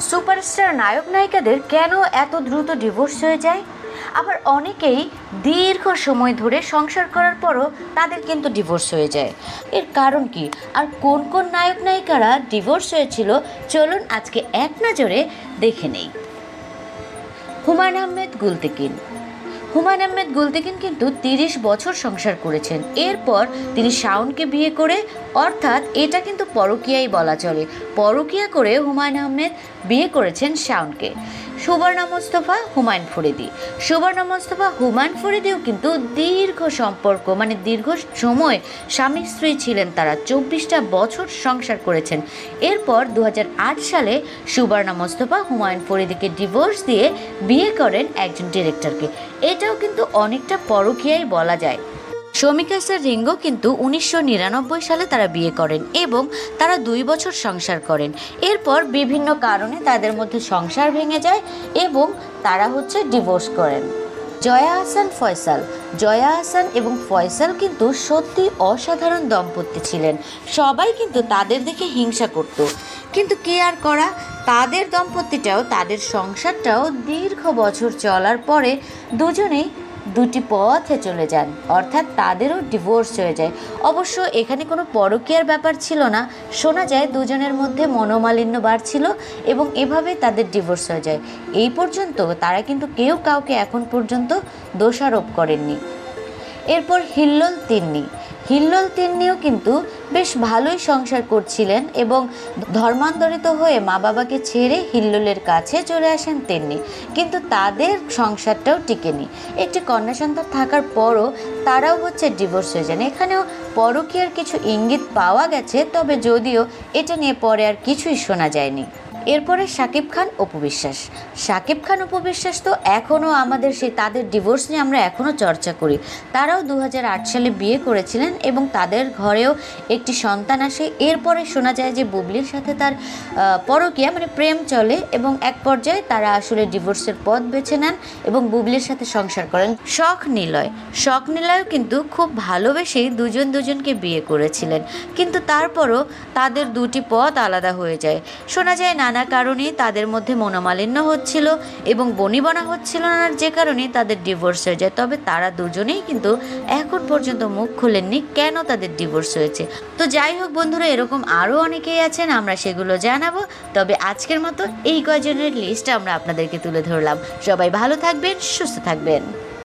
Superstar নায়ক নায়িকাদের কেন এত দ্রুত ডিভোর্স হয়ে যায়? আবার অনেকেই দীর্ঘ সময় ধরে সংসার করার পরও তাদের কিন্তু ডিভোর্স হয়ে যায়। এর কারণ কি? আর কোন কোন নায়ক নায়িকারা ডিভোর্স হয়েছিল? চলুন আজকে এক নজরে দেখে নেই। হুমায়ুন আহমেদ, গুলতেকিন। হুমায়ুন আহমেদ গুলতেকিন কিন্তু তিরিশ বছর সংসার করেছেন। এরপর তিনি শাওনকে বিয়ে করে, অর্থাৎ এটা কিন্তু পরকীয়াই বলা চলে। পরকীয়া করে হুমায়ুন আহমেদ বিয়ে করেছেন শাওনকে। সুবর্ণা মোস্তফা হুমায়ুন ফরিদি। সুবর্ণা মোস্তফা হুমায়ুন ফরিদিও কিন্তু দীর্ঘ সম্পর্ক মানে দীর্ঘ সময় স্বামী স্ত্রী ছিলেন তারা। চব্বিশটা বছর সংসার করেছেন। এরপর দু হাজার আট সালে সুবর্ণা মোস্তফা হুমায়ুন ফরিদিকে ডিভোর্স দিয়ে বিয়ে করেন একজন ডিরেক্টরকে। এটাও কিন্তু অনেকটা পরকীয়াই বলা যায়। শমিকা স্যার রিঙ্গো কিন্তু উনিশশো নিরানব্বই সালে তারা বিয়ে করেন এবং তারা দুই বছর সংসার করেন। এরপর বিভিন্ন কারণে তাদের মধ্যে সংসার ভেঙে যায় এবং তারা হচ্ছে ডিভোর্স করেন। জয়া হাসান ফয়সাল। জয়া হাসান এবং ফয়সাল কিন্তু সত্যি অসাধারণ দম্পতি ছিলেন। সবাই কিন্তু তাদের দেখে হিংসা করত। কিন্তু কে আর করা? তাদের দম্পতিটাও, তাদের সংসারটাও দীর্ঘ বছর চলার পরে দুজনেই দুটি পথে চলে যান, অর্থাৎ তাদেরও ডিভোর্স হয়ে যায়। অবশ্য এখানে কোনো পরকীয়ার ব্যাপার ছিল না। শোনা যায় দুজনের মধ্যে মনোমালিন্য বাড়ছিল এবং এভাবে তাদের ডিভোর্স হয়ে যায়। এই পর্যন্ত তারা কিন্তু কেউ কাউকে এখন পর্যন্ত দোষারোপ করেননি। এরপর হিল্লোল তিন্নি। হিল্লোল তিন্নিও কিন্তু বেশ ভালোই সংসার করছিলেন এবং ধর্মান্তরিত হয়ে মা বাবাকে ছেড়ে হিল্লোলের কাছে চলে আসেন তিন্নি। কিন্তু তাদের সংসারটাও টিকেনি। একটি কন্যা সন্তান থাকার পরও তারাও হচ্ছে ডিভোর্স হয়ে যান। এখানেও পরকীয়ার কিছু ইঙ্গিত পাওয়া গেছে, তবে যদিও এটা নিয়ে পরে আর কিছুই শোনা যায়নি। এরপরে শাকিব খান অপবিশ্বাস। শাকিব খান অপবিশ্বাস তো এখনও আমাদের সেই তাদের ডিভোর্স নিয়ে আমরা এখনও চর্চা করি। তারাও দু হাজার আট সালে বিয়ে করেছিলেন এবং তাদের ঘরেও একটি সন্তান আসে। এরপরে শোনা যায় যে বুবলির সাথে তার পরকীয়া মানে প্রেম চলে এবং এক পর্যায়ে তারা আসলে ডিভোর্সের পথ বেছে নেন এবং বুবলির সাথে সংসার করেন। শখ নিলয়। শখ নিলয়ও কিন্তু খুব ভালোবেসেই দুজন দুজনকে বিয়ে করেছিলেন। কিন্তু তারপরও তাদের দুটি পথ আলাদা হয়ে যায়। শোনা যায় নানা কারণে তাদের মধ্যে মনোমালিন্য হচ্ছিল এবং বনিবনা হচ্ছিল না যে কারণে তাদের ডিভোর্স হয়ে যায়। তবে তারা দুজনেই কিন্তু এখন পর্যন্ত মুখ খুলেননি কেন তাদের ডিভোর্স হয়েছে। তো যাই হোক বন্ধুরা, এরকম আরও অনেকেই আছেন, আমরা সেগুলো জানাব। তবে আজকের মতো এই কয়জনের লিস্ট আমরা আপনাদেরকে তুলে ধরলাম। সবাই ভালো থাকবেন, সুস্থ থাকবেন।